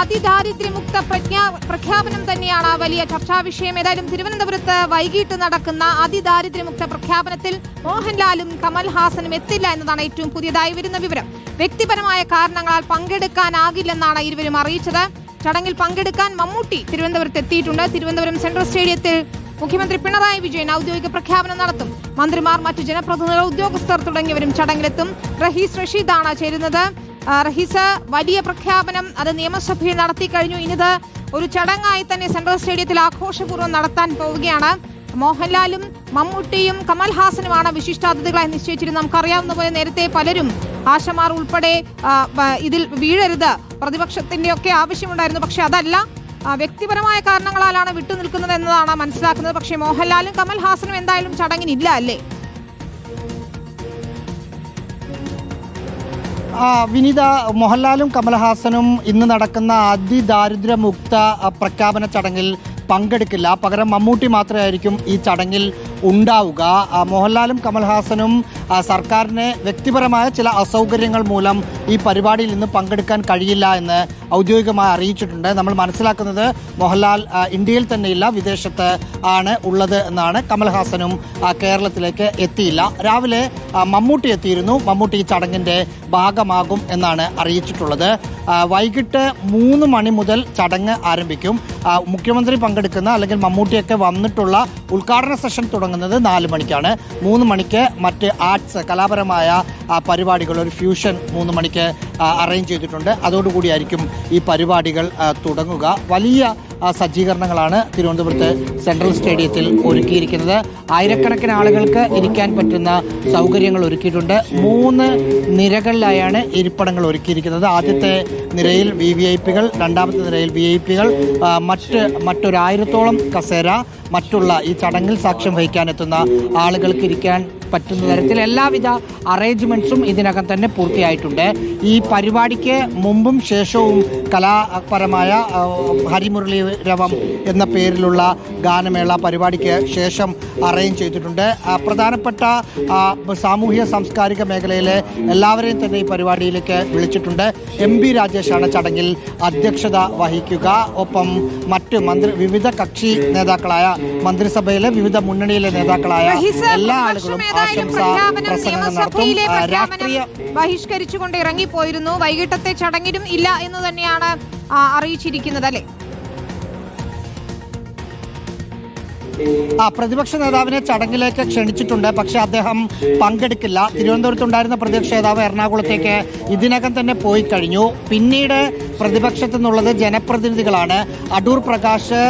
അതിദാരിദ്ര്യമുക്ത പ്രജ്ഞാ പ്രഖ്യാപനം തന്നെയാണ് വലിയ ചർച്ചാ വിഷയം. ഏതായാലും തിരുവനന്തപുരത്ത് വൈകിട്ട് നടക്കുന്ന അതിദാരിദ്ര്യമുക്ത പ്രഖ്യാപനത്തിൽ മോഹൻലാലും കമൽഹാസനും എത്തില്ല എന്നതാണ് ഏറ്റവും പുതിയതായി വരുന്ന വിവരം. വ്യക്തിപരമായ കാരണങ്ങളാൽ പങ്കെടുക്കാനാകില്ലെന്നാണ് ഇരുവരും അറിയിച്ചത്. ചടങ്ങിൽ പങ്കെടുക്കാൻ മമ്മൂട്ടി തിരുവനന്തപുരത്ത് എത്തിയിട്ടുണ്ട്. തിരുവനന്തപുരം സെൻട്രൽ സ്റ്റേഡിയത്തിൽ മുഖ്യമന്ത്രി പിണറായി വിജയൻ ഔദ്യോഗിക പ്രഖ്യാപനം നടത്തും. മന്ത്രിമാർ മറ്റു ജനപ്രതിനിധികൾ ഉദ്യോഗസ്ഥർ തുടങ്ങിയവരും ചടങ്ങിലെത്തും. റഹീസ് റഷീദാണ് ചേരുന്നത്. റഹീസ് വലിയ പ്രഖ്യാപനം അത് നിയമസഭയിൽ നടത്തി കഴിഞ്ഞു. ഇനിത് ഒരു ചടങ്ങായി തന്നെ സെൻട്രൽ സ്റ്റേഡിയത്തിൽ ആഘോഷപൂർവം നടത്താൻ പോവുകയാണ്. മോഹൻലാലും മമ്മൂട്ടിയും കമൽഹാസനുമാണ് വിശിഷ്ടാതിഥികളായി നിശ്ചയിച്ചിരുന്നത്. നമുക്കറിയാവുന്ന പോലെ നേരത്തെ പലരും ആശമാർ ഉൾപ്പെടെ ഇതിൽ വീഴരുത് പ്രതിപക്ഷത്തിന്റെ ഒക്കെ ആവശ്യമുണ്ടായിരുന്നു. പക്ഷെ അതല്ല വ്യക്തിപരമായ കാരണങ്ങളാലാണ് വിട്ടുനിൽക്കുന്നത് എന്നതാണ് മനസ്സിലാക്കുന്നത്. പക്ഷേ മോഹൻലാലും കമൽഹാസനും എന്തായാലും ചടങ്ങിനില്ല അല്ലേ? വിനീത മോഹൻലാലും കമൽഹാസനും ഇന്ന് നടക്കുന്ന അതിദാരിദ്ര്യമുക്ത പ്രഖ്യാപന ചടങ്ങിൽ പങ്കെടുക്കില്ല. പകരം മമ്മൂട്ടി മാത്രമായിരിക്കും ഈ ചടങ്ങിൽ ഉണ്ടാവുക. മോഹൻലാലും കമൽഹാസനും സർക്കാരിനെ വ്യക്തിപരമായ ചില അസൗകര്യങ്ങൾ മൂലം ഈ പരിപാടിയിൽ നിന്ന് പങ്കെടുക്കാൻ കഴിയില്ല എന്ന് ഔദ്യോഗികമായി അറിയിച്ചിട്ടുണ്ട്. നമ്മൾ മനസ്സിലാക്കുന്നത് മോഹൻലാൽ ഇന്ത്യയിൽ തന്നെയില്ല വിദേശത്ത് ആണ് ഉള്ളത് എന്നാണ് കമൽഹാസനും കേരളത്തിലേക്ക് എത്തിയില്ല. രാവിലെ മമ്മൂട്ടി എത്തിയിരുന്നു. മമ്മൂട്ടി ഈ ചടങ്ങിന്റെ ഭാഗമാകും എന്നാണ് അറിയിച്ചിട്ടുള്ളത്. വൈകിട്ട് മൂന്ന് മണി മുതൽ ചടങ്ങ് ആരംഭിക്കും. മുഖ്യമന്ത്രി മുഖ്യമന്ത്രി പങ്കെടുക്കുന്ന അല്ലെങ്കിൽ മമ്മൂട്ടിയൊക്കെ വന്നിട്ടുള്ള ഉദ്ഘാടന സെഷൻ തുടങ്ങുന്നത് നാല് മണിക്കാണ്. മൂന്ന് മണിക്ക് മറ്റ് ആർട്സ് കലാപരമായ പരിപാടികൾ ഒരു ഫ്യൂഷൻ മൂന്ന് മണിക്ക് അറേഞ്ച് ചെയ്തിട്ടുണ്ട്. അതോടുകൂടിയായിരിക്കും ഈ പരിപാടികൾ തുടങ്ങുക. വലിയ സജ്ജീകരണങ്ങളാണ് തിരുവനന്തപുരത്ത് സെൻട്രൽ സ്റ്റേഡിയത്തിൽ ഒരുക്കിയിരിക്കുന്നത്. ആയിരക്കണക്കിന് ആളുകൾക്ക് ഇരിക്കാൻ പറ്റുന്ന സൗകര്യങ്ങൾ ഒരുക്കിയിട്ടുണ്ട്. മൂന്ന് നിരകളിലായാണ് ഇരിപ്പിടങ്ങൾ ഒരുക്കിയിരിക്കുന്നത്. ആദ്യത്തെ നിരയിൽ വി വി ഐ പികൾ രണ്ടാമത്തെ നിരയിൽ വി ഐ പികൾ മറ്റ് മറ്റൊരായിരത്തോളം കസേര മറ്റുള്ള ഈ ചടങ്ങിൽ സാക്ഷ്യം വഹിക്കാനെത്തുന്ന ആളുകൾക്ക് ഇരിക്കാൻ പറ്റുന്ന തരത്തിൽ എല്ലാവിധ അറേഞ്ച്മെന്റ്സും ഇതിനകം തന്നെ പൂർത്തിയായിട്ടുണ്ട്. ഈ പരിപാടിക്ക് മുമ്പും ശേഷവും കലാപരമായ ഹരിമുരളീരവം ഹരിമുരളി രവം എന്ന പേരിലുള്ള ഗാനമേള പരിപാടിക്ക് ശേഷം അറേഞ്ച് ചെയ്തിട്ടുണ്ട്. പ്രധാനപ്പെട്ട സാമൂഹ്യ സാംസ്കാരിക മേഖലയിലെ എല്ലാവരെയും തന്നെ ഈ പരിപാടിയിലേക്ക് വിളിച്ചിട്ടുണ്ട്. എം ബി രാജേഷാണ് ചടങ്ങിൽ അധ്യക്ഷത വഹിക്കുക. ഒപ്പം മറ്റ് മന്ത്രി വിവിധ കക്ഷി നേതാക്കളായ മന്ത്രിസഭയിലെ വിവിധ മുന്നണിയിലെ നേതാക്കളായ എല്ലാ ആളുകളും പ്രസംഗങ്ങൾ നടത്തും. രാഷ്ട്രീയ ബഹിഷ്കരിച്ചുകൊണ്ട് ഇറങ്ങിപ്പോയിരുന്നു. വൈകിട്ടത്തെ ചടങ്ങിലും ഇല്ല എന്ന് തന്നെയാണ് അറിയിച്ചിരിക്കുന്നത് അല്ലേ? ആ പ്രതിപക്ഷ നേതാവിനെ ചടങ്ങിലേക്ക് ക്ഷണിച്ചിട്ടുണ്ട് പക്ഷേ അദ്ദേഹം പങ്കെടുക്കില്ല. തിരുവനന്തപുരത്തുണ്ടായിരുന്ന പ്രതിപക്ഷ നേതാവ് എറണാകുളത്തേക്ക് ഇതിനകം തന്നെ പോയി കഴിഞ്ഞു. പിന്നീട് പ്രതിപക്ഷത്തു നിന്നുള്ളത് ജനപ്രതിനിധികളാണ്. അടൂർ പ്രകാശ്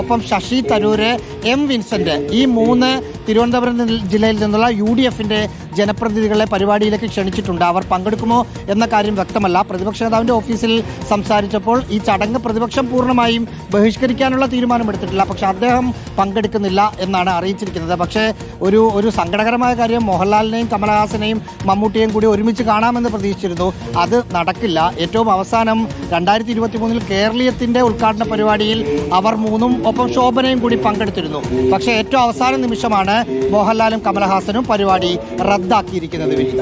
ഒപ്പം ശശി തരൂര് എം വിൻസെന്റ് ഈ മൂന്ന് തിരുവനന്തപുരം ജില്ലയിൽ നിന്നുള്ള യു ഡി എഫിന്റെ ജനപ്രതിനിധികളെ പരിപാടിയിലേക്ക് ക്ഷണിച്ചിട്ടുണ്ട്. അവർ പങ്കെടുക്കുമോ എന്ന കാര്യം വ്യക്തമല്ല. പ്രതിപക്ഷ നേതാവിന്റെ ഓഫീസിൽ സംസാരിച്ചപ്പോൾ ഈ ചടങ്ങ് പ്രതിപക്ഷം പൂർണമായും ബഹിഷ്കരിക്കാനുള്ള തീരുമാനമെടുത്തിട്ടില്ല. പക്ഷേ അദ്ദേഹം പങ്കെടുക്കുന്നില്ല എന്നാണ് അറിയിച്ചിരിക്കുന്നത്. പക്ഷേ ഒരു ഒരു സങ്കടകരമായ കാര്യം മോഹൻലാലിനെയും കമലഹാസനെയും മമ്മൂട്ടിയെയും കൂടി ഒരുമിച്ച് കാണാമെന്ന് പ്രതീക്ഷിച്ചിരുന്നു. അത് നടക്കില്ല. ഏറ്റവും അവസാനം രണ്ടായിരത്തി ഇരുപത്തി മൂന്നിൽ കേരളീയത്തിന്റെ ഉദ്ഘാടന പരിപാടിയിൽ അവർ മൂന്നും ഒപ്പം ശോഭനയും കൂടി പങ്കെടുത്തിരുന്നു. പക്ഷേ ഏറ്റവും അവസാന നിമിഷമാണ് മോഹൻലാലും കമലഹാസനും പരിപാടി റദ്ദാക്കിയിരിക്കുന്നത് വിനിത